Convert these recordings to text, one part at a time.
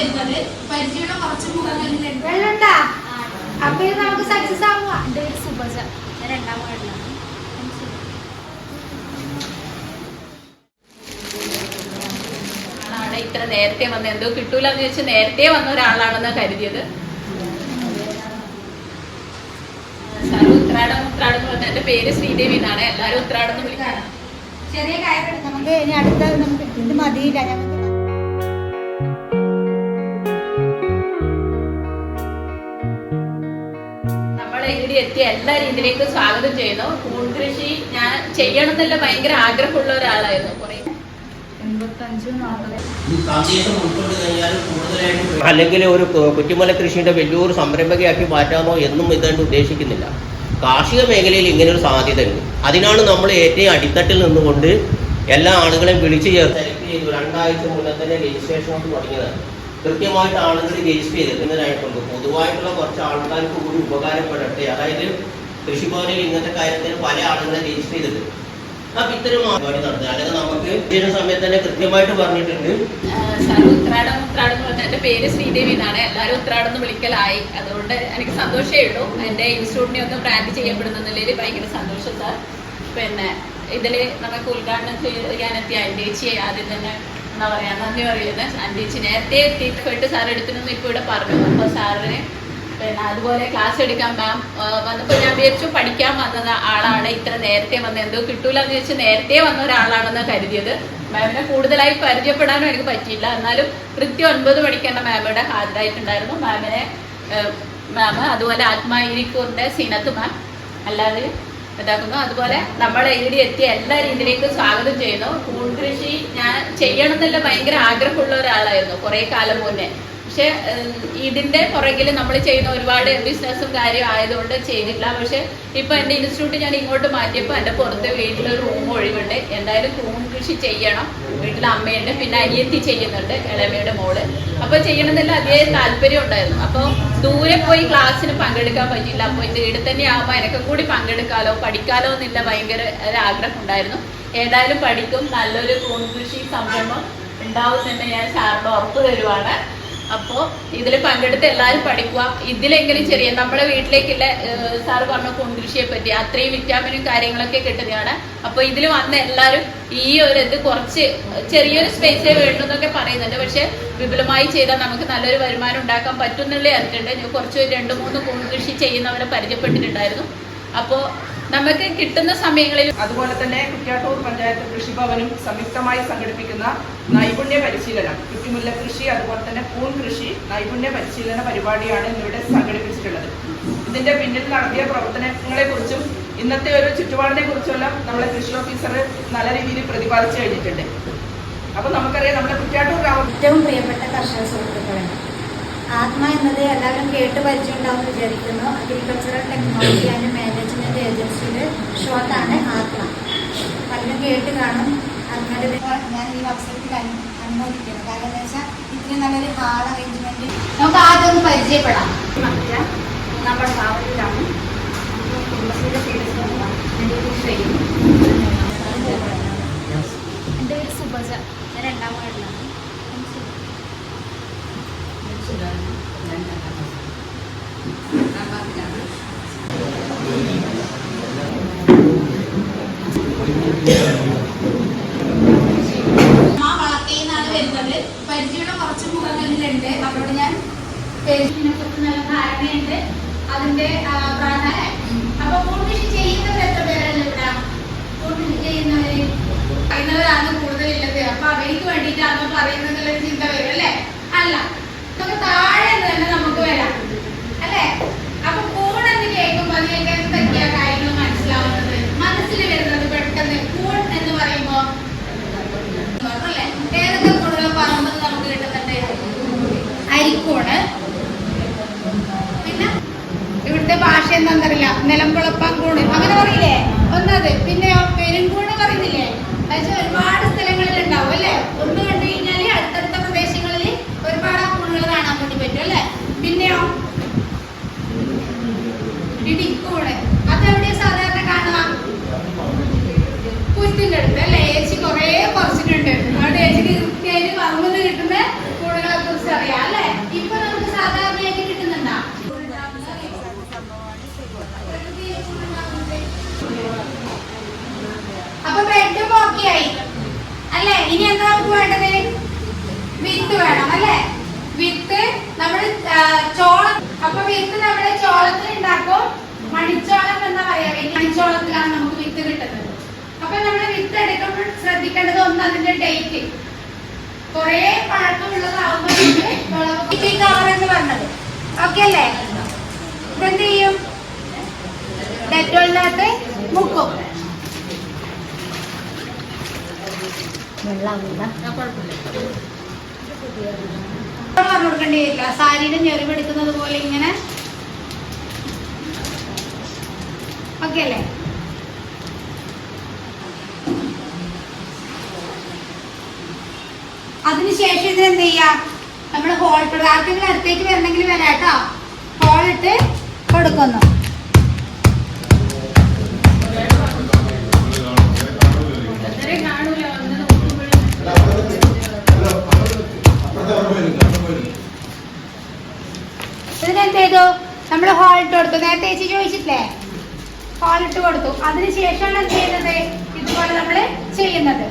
വരുന്നത്. പരിചയമുള്ള കുറച്ച് മുഖങ്ങളിലുണ്ട് വെള്ളണ്ടാ? അപ്പൊ ഇത് നമുക്ക് സക്സസ് ആവുക എന്റെ പേര് സുഭജ. ഞാൻ രണ്ടാം വാർഡിലാണ് ഇത്ര നേരത്തെ വന്ന എന്തോ കിട്ടൂല എന്ന് വെച്ച് നേരത്തെ വന്ന ഒരാളാണെന്ന് കരുതിയത്. സാറ് ഉത്രാടം ഉത്രാടം എന്ന് പറഞ്ഞ എന്റെ പേര് ശ്രീദേവി എന്നാണ്. എല്ലാരും ഉത്രാടം എന്ന് വിളിക്കാറ് ചെറിയ കാര്യം നമുക്ക് ഇനി അടുത്ത നമുക്ക് ഇത് മതിയില്ല. ഞങ്ങൾക്ക് എത്തിയ എല്ലാവരും ഇതിലേക്ക് സ്വാഗതം ചെയ്യുന്നു. കൂൺകൃഷി ഞാൻ ചെയ്യണം എന്നല്ല ഭയങ്കര ആഗ്രഹമുള്ള ഒരാളായിരുന്നു. കുറെ അല്ലെങ്കിൽ ഒരു കുറ്റിമല കൃഷിയുടെ വലിയൊരു സംരംഭകയാക്കി മാറ്റാമോ എന്നും ഇതുകൊണ്ട് ഉദ്ദേശിക്കുന്നില്ല. കാർഷിക മേഖലയിൽ ഇങ്ങനെ ഒരു സാധ്യത ഉണ്ട് അതിനാണ് നമ്മൾ ഏറ്റവും അടിത്തട്ടിൽ നിന്നുകൊണ്ട് എല്ലാ ആളുകളെയും വിളിച്ചു ചേർത്ത് ചെയ്തു. രണ്ടാഴ്ച മുന്നേ തന്നെ രജിസ്ട്രേഷൻ തുടങ്ങിയത് തുടങ്ങിയതാണ്. കൃത്യമായിട്ട് ആളുകൾ രജിസ്റ്റർ ചെയ്തിരുന്നതിനായിട്ടുണ്ട് പൊതുവായിട്ടുള്ള കുറച്ച് ആൾക്കാർക്ക് കൂടി ഉപകാരപ്പെടട്ടെ. അതായത് കൃഷിഭവനിൽ ഇങ്ങനത്തെ കാര്യത്തിന് പല ആളുകളെ രജിസ്റ്റർ ചെയ്തിട്ടുണ്ട്. അപ്പൊ ഇത്തരം പരിപാടി നടത്തുക. അല്ലെങ്കിൽ നമുക്ക് ചെയ്യുന്ന സമയത്ത് തന്നെ പറഞ്ഞിട്ടുണ്ട്. ഉത്രാടം ഉത്രാടം പേര് ശ്രീദേവി എന്നാണ്. എല്ലാവരും ഉത്രാടം വിളിക്കലായി. അതുകൊണ്ട് എനിക്ക് സന്തോഷമേ ഉള്ളൂ. എന്റെ ഇൻസ്റ്റിറ്റ്യൂട്ടിനെ ഒന്ന് ബ്രാൻഡ് ചെയ്യപ്പെടുന്നതിൽ ഭയങ്കര സന്തോഷം സാർ. പിന്നെ ഇതിൽ നമുക്ക് ഉദ്ഘാടനം ചെയ്യാനെത്തിയ അന്വേഷിച്ച് ആദ്യം തന്നെ എന്താ പറയാ നന്ദി പറയുന്നത് അന്തിച്ച് നേരത്തെ എത്തിയിട്ട് സാർ എടുത്തിരുന്നു ഇപ്പൊ ഇവിടെ പറഞ്ഞു. അപ്പൊ സാറിന് പിന്നെ അതുപോലെ ക്ലാസ് എടുക്കാൻ മാം വന്നപ്പോൾ ഞാൻ വിചാരിച്ചു പഠിക്കാൻ വന്നത് ആളാണ്. ഇത്ര നേരത്തെ വന്ന എന്തോ കിട്ടൂല എന്ന് വെച്ച് നേരത്തെ വന്ന ഒരാളാണെന്ന് കരുതിയത്. മാമിനെ കൂടുതലായി പരിചയപ്പെടാനും എനിക്ക് പറ്റിയില്ല. എന്നാലും കൃത്യം ഒൻപത് മണിക്കാണ് മാമിയുടെ ഹാജരായിട്ടുണ്ടായിരുന്നു. മാമിനെ മാം അതുപോലെ ആത്മാരിക്കൂറിന്റെ സിനത്ത് മാം എല്ലാവരും ഇതാക്കുന്നു അതുപോലെ നമ്മൾ ഇവിടെ എത്തിയ എല്ലാ ഇതിലേക്ക് സ്വാഗതം ചെയ്യുന്നു. കൂൺ കൃഷി ഞാൻ ചെയ്യണം എന്നുള്ള ഭയങ്കര ആഗ്രഹമുള്ള ഒരാളായിരുന്നു കുറെ കാലം മുന്നേ. പക്ഷെ ഇതിന്റെ പുറകിൽ നമ്മൾ ചെയ്യുന്ന ഒരുപാട് ബിസിനസ്സും കാര്യം ആയതുകൊണ്ട് ചെയ്തിട്ടില്ല. പക്ഷെ ഇപ്പൊ എന്റെ ഇൻസ്റ്റിറ്റ്യൂട്ട് ഞാൻ ഇങ്ങോട്ട് മാറ്റിയപ്പോൾ എന്റെ പുറത്ത് വീട്ടിലൊരു റൂം ഒഴിവുണ്ട്. എന്തായാലും കൂൺ കൃഷി ചെയ്യണം. വീട്ടിൽ അമ്മയുണ്ട് പിന്നെ അനിയത്തി ചെയ്യുന്നുണ്ട് ഇളമയുടെ മോൾ. അപ്പൊ ചെയ്യണമെന്നില്ല അതേ താല്പര്യം ഉണ്ടായിരുന്നു. അപ്പോൾ ദൂരെ പോയി ക്ലാസ്സിന് പങ്കെടുക്കാൻ പറ്റില്ല അപ്പോൾ ഇത് ഇവിടെ തന്നെ ആകുമ്പോൾ എനക്ക് കൂടി പങ്കെടുക്കാലോ പഠിക്കാലോ എന്നില്ല ഭയങ്കര ആഗ്രഹം ഉണ്ടായിരുന്നു. ഏതായാലും പഠിക്കും. നല്ലൊരു കൂൺ കൃഷി സംരംഭം ഉണ്ടാവും തന്നെ ഞാൻ സാറിന് ഉറപ്പ് തരുവാണ്. അപ്പോൾ ഇതിൽ പങ്കെടുത്ത് എല്ലാവരും പഠിക്കുക. ഇതിലെങ്കിലും ചെറിയ നമ്മുടെ വീട്ടിലേക്കുള്ള സാറ് പറഞ്ഞ കൊണ്ടുകൃഷിയെ പറ്റി അത്രയും വിറ്റാമിനും കാര്യങ്ങളൊക്കെ കിട്ടുന്നതാണ്. അപ്പോൾ ഇതിൽ വന്ന എല്ലാവരും ഈ ഒരു ഇത് കുറച്ച് ചെറിയൊരു സ്പേസേ വേണ്ടു എന്നൊക്കെ പറയുന്നുണ്ട്. പക്ഷെ വിപുലമായി ചെയ്താൽ നമുക്ക് നല്ലൊരു വരുമാനം ഉണ്ടാക്കാൻ പറ്റുന്നുള്ളേ അറിഞ്ഞിട്ടുണ്ട്. കുറച്ച് രണ്ട് മൂന്ന് കൊണ്ടുകൃഷി ചെയ്യുന്നവരെ പരിചയപ്പെട്ടിട്ടുണ്ടായിരുന്നു. അപ്പോൾ നമുക്ക് കിട്ടുന്ന സമയങ്ങളിൽ അതുപോലെ തന്നെ കുറ്റ്യാട്ടൂർ പഞ്ചായത്ത് കൃഷിഭവനും സംയുക്തമായി സംഘടിപ്പിക്കുന്ന നൈപുണ്യ പരിശീലനം. കുറ്റിമുല്ല കൃഷി അതുപോലെ തന്നെ പൂൺ കൃഷി നൈപുണ്യ പരിശീലന പരിപാടിയാണ് ഇന്നിവിടെ സംഘടിപ്പിച്ചിട്ടുള്ളത്. ഇതിന്റെ പിന്നിൽ നടത്തിയ പ്രവർത്തനങ്ങളെ കുറിച്ചും ഇന്നത്തെ ഒരു ചുറ്റുപാടിനെ കുറിച്ചുമെല്ലാം നമ്മളെ കൃഷി ഓഫീസർ നല്ല രീതിയിൽ പ്രതിപാദിച്ചു കഴിഞ്ഞിട്ടുണ്ട്. അപ്പൊ നമുക്കറിയാം നമ്മുടെ കുറ്റ്യാട്ടൂർ ഗ്രാമം ഏറ്റവും പ്രിയപ്പെട്ട കർഷക സുഹൃത്തുക്കളെ ആത്മ എന്നത് എല്ലാവരും കേട്ട് പരിചയം ഉണ്ടാവും വിചാരിക്കുന്നു. അഗ്രികൾച്ചറൽ ടെക്നോളജി ആൻഡ് മാനേജ്മെന്റ് ഏജൻസിയുടെ ഷോർട്ടാണ് ആത്മ. പലരും കേട്ട് കാണും. ആത്മയുടെ ഞാൻ ഈ അവസരത്തിൽ അനു- അനുമോദിക്കുന്നു കാരണം എന്താ വെച്ചാൽ ഇത്രയും നല്ലൊരു ഹാൾ അറേഞ്ച്മെന്റ് നമുക്ക് ആദ്യം ഒന്ന് പരിചയപ്പെടാം. നമ്മുടെ ഭാവത്തിലാണ് കുടുംബശ്രീയുടെ എന്റെ പേര് സുഭജ. ഞാൻ രണ്ടാം വാർഡിലാണ് അമ്മ വളർത്തിയെന്നാണ് അതിന്റെ പ്രാധാന്യം. അപ്പൊ പൂർണകൃഷി ചെയ്യുന്നവർ എത്ര പേരല്ല ഇവിടെ? കൂടുതൽ ചെയ്യുന്നവര്? പറയുന്നവരാണ് കൂടുതലുള്ളത്. അപ്പൊ അവർക്ക് വേണ്ടിയിട്ടാണോ പറയുന്നത് എന്നുള്ളൊരു ചിന്ത വരും അല്ലേ? അല്ല. നമുക്ക് താഴെ തന്നെ നമുക്ക് വരാം. അല്ലേ? അപ്പൊ കൂടെ കേൾക്കുമ്പോ അതിലേക്ക് എന്തൊക്കെയാ കാര്യങ്ങൾ മനസ്സിലാവുന്നത് മനസ്സിൽ വരുന്നത് പെട്ടെന്ന് കൂൺ എന്ന് പറയുമ്പോ അല്ലേ ഏതൊക്കെ പറമ്പിൽ പിന്നെ ഇവിടുത്തെ ഭാഷ എന്താണെന്നറിയില്ല. നിലമ്പുളപ്പം കൂണ് അങ്ങനെ പറയില്ലേ? ഒന്നത്. പിന്നെ ഇനി എന്താ നമുക്ക് വേണ്ടത്? വിത്ത് വേണം അല്ലെ? വിത്ത് നമ്മൾ ചോളം. അപ്പൊ വിത്ത് നമ്മുടെ ചോളത്തിൽ ഉണ്ടാക്കും? മണിച്ചോളം എന്താ പറയാ? മണിച്ചോളത്തിലാണ് നമുക്ക് വിത്ത് കിട്ടുന്നത്. അപ്പൊ നമ്മൾ വിത്ത് എടുക്കുമ്പോൾ ശ്രദ്ധിക്കേണ്ടത് ഒന്ന് അതിന്റെ ഡേറ്റ് കൊറേ പഴക്കമുള്ളതാവുമ്പോൾ കവർ എന്ന് പറഞ്ഞത്. ഓക്കെ അല്ലേ? ഇതെന്ത് ചെയ്യും? ഡെറ്റോളിനകത്ത് മുക്കും. വെള്ളമാവില്ല പറഞ്ഞു കൊടുക്കേണ്ടി വരില്ല. സാരിയുടെ ഞെറിവെടുക്കുന്നത് പോലെ ഇങ്ങനെ. ഓക്കെ അല്ലേ? അതിനുശേഷം ഇത് എന്ത് ചെയ്യാം? നമ്മൾ ഹോൾ ആർക്കെങ്കിലും അടുത്തേക്ക് വരണമെങ്കിൽ വരാട്ടോ. ഹോളിട്ട് ഹോൾ ഇട്ട് കൊടുക്കുന്നു. ചെയ്തു. നമ്മൾ ഹോൾ ഇട്ട് കൊടുത്തു. നേരത്തെ ചേച്ചി ചോദിച്ചിട്ടില്ലേ? ഹോൾ ഇട്ട് കൊടുത്തു. അതിനുശേഷമാണ് എന്ത് ചെയ്യുന്നത്? ഇതുപോലെ നമ്മൾ ചെയ്യുന്നത്.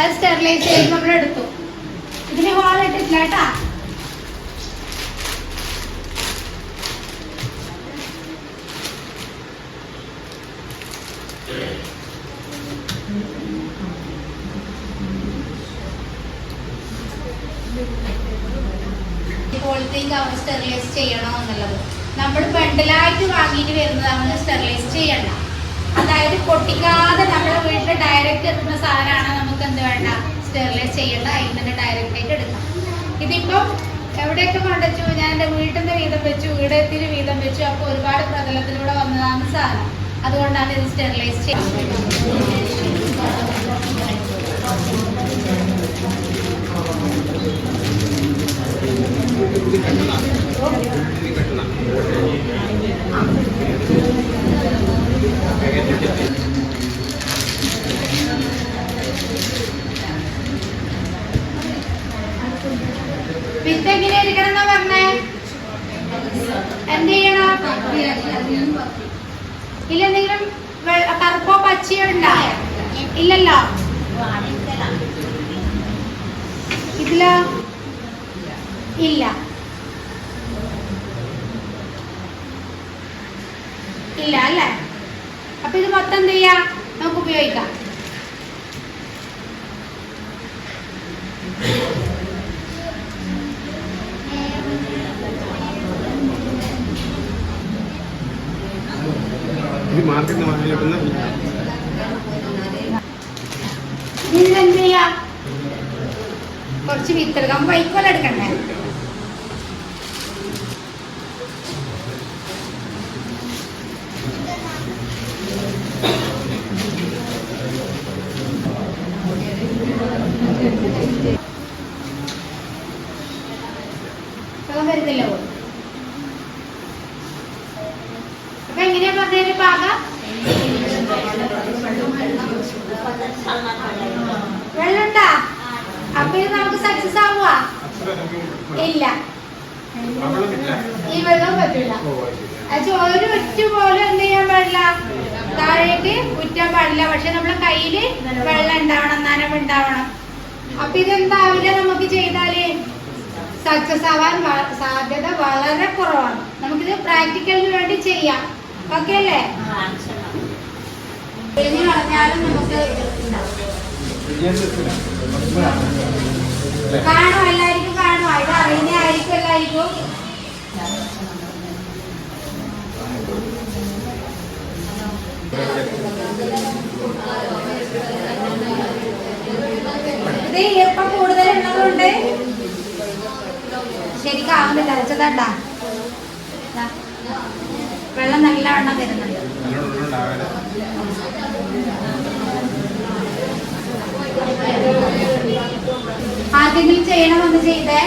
അത് സ്റ്റെറിലൈസ് ചെയ്ത് നമ്മൾ എടുത്തു. ഇട്ടിട്ടില്ല കേട്ടാ പോളിത്തീൻ കവർ സ്റ്റെറിലൈസ് ചെയ്യണോ എന്നുള്ളത്. നമ്മൾ ബണ്ടിലായിട്ട് വാങ്ങിയിട്ട് വരുന്നതാണ് സ്റ്റെറിലൈസ് ചെയ്യണ്ട. അതായത് പൊട്ടിക്കാതെ നമ്മുടെ വീട്ടിൽ ഡയറക്റ്റ് എത്തുന്ന സാധനമാണ് നമുക്ക് എന്ത് വേണ്ട? സ്റ്റെറിലൈസ് ചെയ്യേണ്ട അതിൽ തന്നെ ഡയറക്റ്റ് എടുക്കാം. ഇതിപ്പം എവിടെയൊക്കെ കൊണ്ടുവച്ചു ഞാൻ എന്റെ വീട്ടിന്റെ വീതം വെച്ചു വീടത്തിന് വീതം വെച്ചു. അപ്പോൾ ഒരുപാട് പ്രതലത്തിലൂടെ വന്നതാണ് സാധനം. അതുകൊണ്ടാണ് ഇത് സ്റ്റെറിലൈസ് ചെയ്യുന്നത് വിത്ത് എങ്ങനെ എടുക്കണം എന്നാ പറഞ്ഞേ എന്ത് ചെയ്യണം ഇല്ല എന്തെങ്കിലും വെ- കറുപ്പോ പച്ചയോ ഉണ്ടോ ഇല്ലല്ലോ. ഇതിൽ? ഇല്ല. ഇല്ല അല്ലേ? അപ്പൊ ഇത് മൊത്തം എന്ത് ചെയ്യാം? നമുക്ക് ഉപയോഗിക്കാം. മാർക്കറ്റിൽ നിന്ന് വാങ്ങിക്കുന്ന ഇതിൽ എന്ത് ചെയ്യാം കുറച്ച് വിത്തെടുക്കാം വൈക്കോല എടുക്കണ്ടേ? വരുന്നില്ല. അപ്പൊ എങ്ങനെയാ പറഞ്ഞതിന്റെ പാകം അപ്പൊ ഇത് നമുക്ക് സക്സസ് ആവുക ഇല്ല. ഈ വെള്ളം പറ്റില്ല ഒരു ഒറ്റ പോലും എന്ത് ചെയ്യാൻ പാടില്ല. താഴേക്ക് കുറ്റാൻ പാടില്ല. പക്ഷെ നമ്മളെ കയ്യിൽ വെള്ളം ഉണ്ടാവണം നനവുണ്ടാവണം അപ്പൊ ഇതെന്താവില്ല നമുക്ക് ചെയ്താൽ? സക്സസ് ആവാൻ സാധ്യത വളരെ കുറവാണ്. നമുക്കിത് പ്രാക്ടിക്കലിന് വേണ്ടി ചെയ്യാം. ഓക്കെ അല്ലേ? പറഞ്ഞാലും നമുക്ക് കാണും എല്ലാവർക്കും കാണും. ഇത് അറിയുന്ന ആയിരിക്കും എല്ലാവർക്കും കൂടുതൽ ഉള്ളതുകൊണ്ട് ശരിക്കും ആവുന്നില്ല അരച്ചതാണ്ടാ ദാ. വെള്ളം നല്ലവണ്ണം വരുന്നുണ്ട് ആർക്കെങ്കിലും ചെയ്യണമെന്ന് ചെയ്തേ.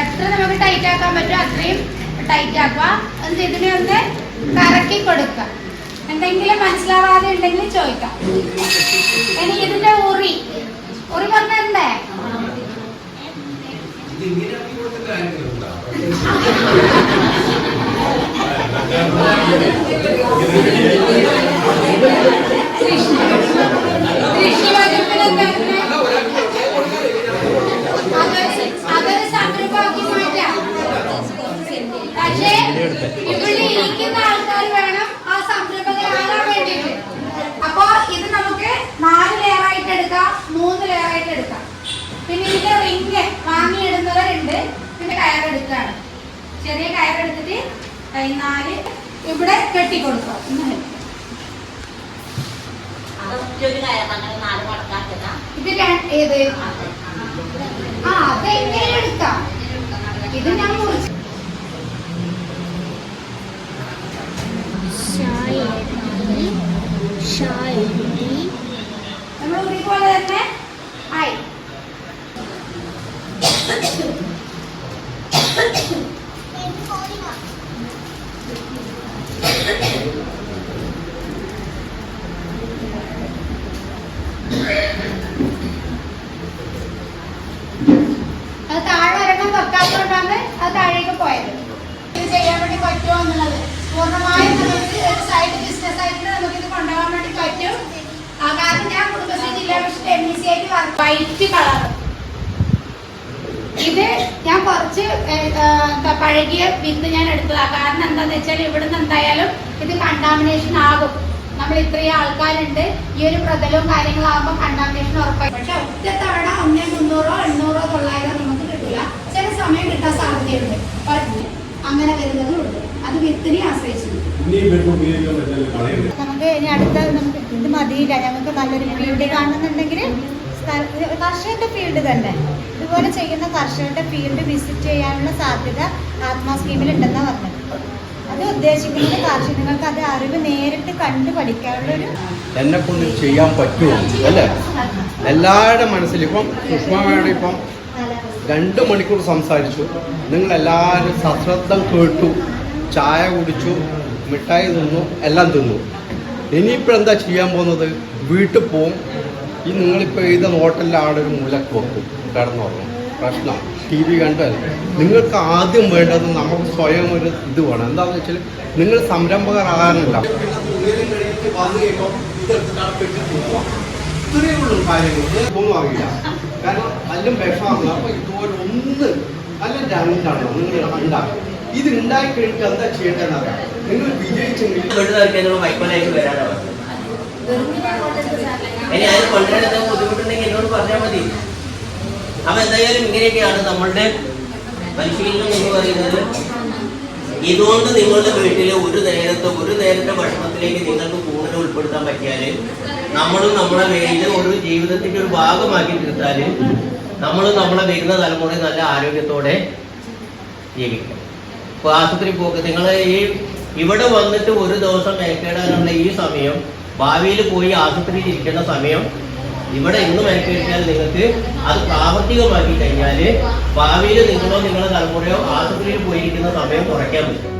എത്ര നമുക്ക് ടൈറ്റ് ആക്കാൻ പറ്റുമോ അത്രയും ടൈറ്റ് ആക്കുക. എന്നിട്ട് ഇതിനെ ഒന്ന് കറക്കി കൊടുക്കുക. എന്തെങ്കിലും മനസ്സിലാവാതെ ഉണ്ടെങ്കിൽ ചോദിക്കാം. ഇനി ഇതിന്റെ ഉറി. ഉറി പറഞ്ഞിട്ടുണ്ടേ കൃഷി വകുപ്പിൽ എന്താ അതൊരു അതൊരു സംരംഭമാക്കി മാറ്റാം പക്ഷേ ഇവിടെ ഇരിക്കുന്ന ആൾക്കാർ വേണം ആ സംരംഭകരാകാൻ വേണ്ടിയിട്ട് അപ്പോ ഇത് നമുക്ക് നാല് ലെയർ ആയിട്ട് എടുക്കാം മൂന്ന് ലെയർ ആയിട്ട് എടുക്കാം പിന്നെ ഇതിന്റെ റിങ് വാങ്ങിയിടുന്നവരുണ്ട് പിന്നെ കയറെടുക്കുകയാണ് ചെറിയ കയറെടുത്തിട്ട് ഈ നാല് കെട്ടിക്കൊടുക്കുക ഇങ്ങനെ. ഇത് ഏത്? ആ അത് എങ്ങനെ എടുക്കാം? ഇത് ഞാൻ മുറിച്ച്. നമ്മൾ ഉറി പോലെ തന്നെ ആയി. അത് താഴെ ഒരെണ്ണം വെക്കാത്തതുകൊണ്ടാണ് അത് താഴേക്ക് പോയത്. ഇത് ചെയ്യാൻ വേണ്ടി പറ്റുമോ എന്നുള്ളത്. പൂർണമായും നമുക്ക് ഒരു സൈഡ് ബിസിനസ് ആയിട്ട് നമുക്ക് ഇത് കൊണ്ടുപോകാൻ വേണ്ടി പറ്റും. കാരണം ഞാൻ കുടുംബശ്രീ ജില്ലാ മിഷൻ എം ഇ സി ആയിട്ട് വൈറ്റ് കളർ ഇത് ഞാൻ കുറച്ച് പഴകിയ വിത്ത് ഞാൻ എടുത്തതാ. കാരണം എന്താന്ന് വെച്ചാൽ ഇവിടുന്ന് എന്തായാലും ഇത് കണ്ടാമിനേഷൻ ആകും. നമ്മൾ ഇത്രയും ആൾക്കാരുണ്ട്. ഈ ഒരു പ്രതലവും കാര്യങ്ങളാകുമ്പോൾ കണ്ടാമിനേഷൻ ഉറപ്പായി. പക്ഷെ ഒറ്റ തവണ ഒന്നേ മുന്നൂറോ എണ്ണൂറോ തൊള്ളായിരോ നമുക്ക് കിട്ടില്ല ചില സമയം കിട്ടാൻ സാധ്യതയുണ്ട്. അങ്ങനെ വരുന്നതും ഉണ്ട്. അത് വിത്തിനെ ആശ്രയിച്ചിട്ടുണ്ട് നമുക്ക് ഇനി അടുത്ത നമുക്ക് ഇത് മതിയില്ല. ഞങ്ങൾക്ക് നല്ലൊരു ഫീൽഡ് കാണുന്നുണ്ടെങ്കിൽ കർഷകന്റെ ഫീൽഡ് തന്നെ. ഇതുപോലെ ചെയ്യുന്ന കർഷകരുടെ ഫീൽഡ് വിസിറ്റ് ചെയ്യാനുള്ള സാധ്യത ആത്മാ സ്കീമിൽ ഉണ്ടെന്നാണ് പറഞ്ഞത്. അത് ഉദ്ദേശിക്കുന്നത് കർഷകർക്ക് അത് അറിവ് നേരിട്ട് കണ്ടു പഠിക്കാനുള്ള ഒരു എന്നെ കൊണ്ട് ചെയ്യാൻ പറ്റുമോ? അല്ലേ? എല്ലാവരുടെ മനസ്സിൽ ഇപ്പം സുഷ്മയുടെ ഇപ്പം രണ്ട് മണിക്കൂർ സംസാരിച്ചു. നിങ്ങൾ എല്ലാവരും സശ്രദ്ധം കേട്ടു. ചായ കുടിച്ചു മിഠായി തിന്നു എല്ലാം തിന്നു. ഇനിയിപ്പോൾ എന്താ ചെയ്യാൻ പോകുന്നത്? വീട്ടിൽ പോവും. ഈ നിങ്ങളിപ്പോൾ എഴുതുന്ന ഹോട്ടലിലെ ആളൊരു മൂലക്ക് വെക്കും. കിടന്നുറങ്ങും പ്രശ്നം. ടി വി കണ്ടല്ല നിങ്ങൾക്ക് ആദ്യം വേണ്ടത് നമുക്ക് സ്വയം ഒരു ഇത് വേണം. എന്താണെന്ന് വെച്ചാൽ നിങ്ങൾ സംരംഭകരാകാനല്ല. ഇത്രയേ ഉള്ളൂ കാര്യങ്ങൾ ഒന്നും അറിയില്ല കാരണം അല്ലും വിഷമാണ് അപ്പൊ ഇതുപോലെ ഒന്ന് അല്ല രണ്ടാണോ നിങ്ങൾ ഉണ്ടാക്കും ഇത് ഉണ്ടാക്കി കഴിഞ്ഞിട്ട് എന്താ ചെയ്യേണ്ടതെന്ന് അറിയാം നിങ്ങൾ വിജയിച്ചെങ്കിൽ വരാനാണ് ബുദ്ധിമുട്ടുണ്ടെങ്കിൽ എന്നോട് പറഞ്ഞാൽ മതി. അപ്പൊ എന്തായാലും ഇങ്ങനെയൊക്കെയാണ് നമ്മളുടെ പരിശീലനം എന്ന് പറയുന്നത്. ഇതുകൊണ്ട് നിങ്ങളുടെ വീട്ടിലെ ഒരു നേരത്തെ ഒരു നേരത്തെ ഭക്ഷണത്തിലേക്ക് നിങ്ങൾക്ക് കൂടുതൽ ഉൾപ്പെടുത്താൻ പറ്റിയാൽ നമ്മളും നമ്മളെ വീടിന്റെ ഒരു ജീവിതത്തിന്റെ ഒരു ഭാഗമാക്കി തീർത്താൽ നമ്മളും നമ്മളെ വരുന്ന തലമുറ നല്ല ആരോഗ്യത്തോടെ ജീവിക്കും. ഇപ്പൊ ആശുപത്രി പോക്ക് നിങ്ങൾ ഈ ഇവിടെ വന്നിട്ട് ഒരു ദിവസം മേക്കേടാനുള്ള ഈ സമയം ഭാവിയിൽ പോയി ആശുപത്രിയിൽ ഇരിക്കുന്ന സമയം ഇവിടെ ഇന്ന് മേൽക്കേറ്റാൽ നിങ്ങൾക്ക് അത് പ്രാവർത്തികമാക്കി കഴിഞ്ഞാൽ ഭാവിയിൽ നിങ്ങളോ നിങ്ങളുടെ തലമുറയോ ആശുപത്രിയിൽ പോയിരിക്കുന്ന സമയം കുറയ്ക്കാൻ പറ്റും.